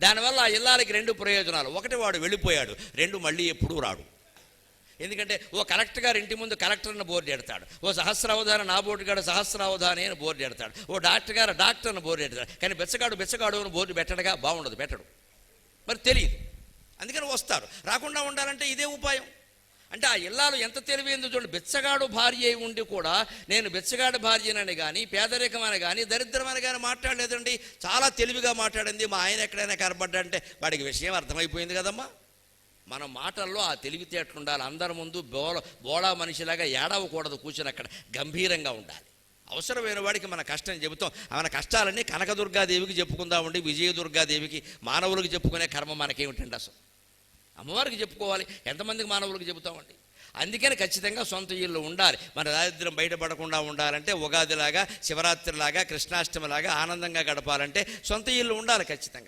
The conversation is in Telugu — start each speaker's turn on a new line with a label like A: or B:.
A: దానివల్ల ఆ ఇల్లాలకి రెండు ప్రయోజనాలు. ఒకటి వాడు వెళ్ళిపోయాడు రెండు మళ్ళీ ఎప్పుడూ రాడు. ఎందుకంటే ఓ కలెక్టర్ గారు ఇంటి ముందు కలెక్టర్ని బోర్డు ఎడతాడు. ఓ సహస్రావధాన నా బోర్డు గారు సహస్రావధాని అని బోర్డు ఎడతాడు. ఓ డాక్టర్ గారు డాక్టర్ని బోర్డు ఎడతాడు. కానీ బెచ్చగాడు బెచ్చగాడు అని బోర్డు పెట్టడగా బాగుండదు పెట్టడు. మరి తెలియదు. అందుకని వస్తారు. రాకుండా ఉండాలంటే ఇదే ఉపాయం. అంటే ఆ ఇల్లాలు ఎంత తెలివైందో చూడండి. బెచ్చగాడు భార్య అయి ఉండి కూడా నేను బెచ్చగాడు భార్యనని కానీ పేదరికమని కానీ దరిద్రమని కానీ మాట్లాడలేదండి. చాలా తెలివిగా మాట్లాడింది. మా ఆయన ఎక్కడైనా కనబడ్డంటే వాడికి విషయం అర్థమైపోయింది కదమ్మా. మన మాటల్లో ఆ తెలివితేటలు ఉండాలి. అందరి ముందు బోళ బోళా మనిషిలాగా ఏడవకూడదు కూర్చొని అక్కడ గంభీరంగా ఉండాలి. అవసరమైన వాడికి మన కష్టం చెబుతాం. మన కష్టాలన్నీ కనకదుర్గాదేవికి చెప్పుకుందామండి. విజయదుర్గాదేవికి మానవులకు చెప్పుకునే కర్మ మనకేమిటండి అసలు? అమ్మవారికి చెప్పుకోవాలి. ఎంతమందికి మానవులకు చెబుతామండి? అందుకని ఖచ్చితంగా సొంత ఇల్లు ఉండాలి. మన దారిద్ర్యం బయటపడకుండా ఉండాలంటే ఉగాదిలాగా శివరాత్రిలాగా కృష్ణాష్టమిలాగా ఆనందంగా గడపాలంటే సొంత ఇల్లు ఉండాలి ఖచ్చితంగా.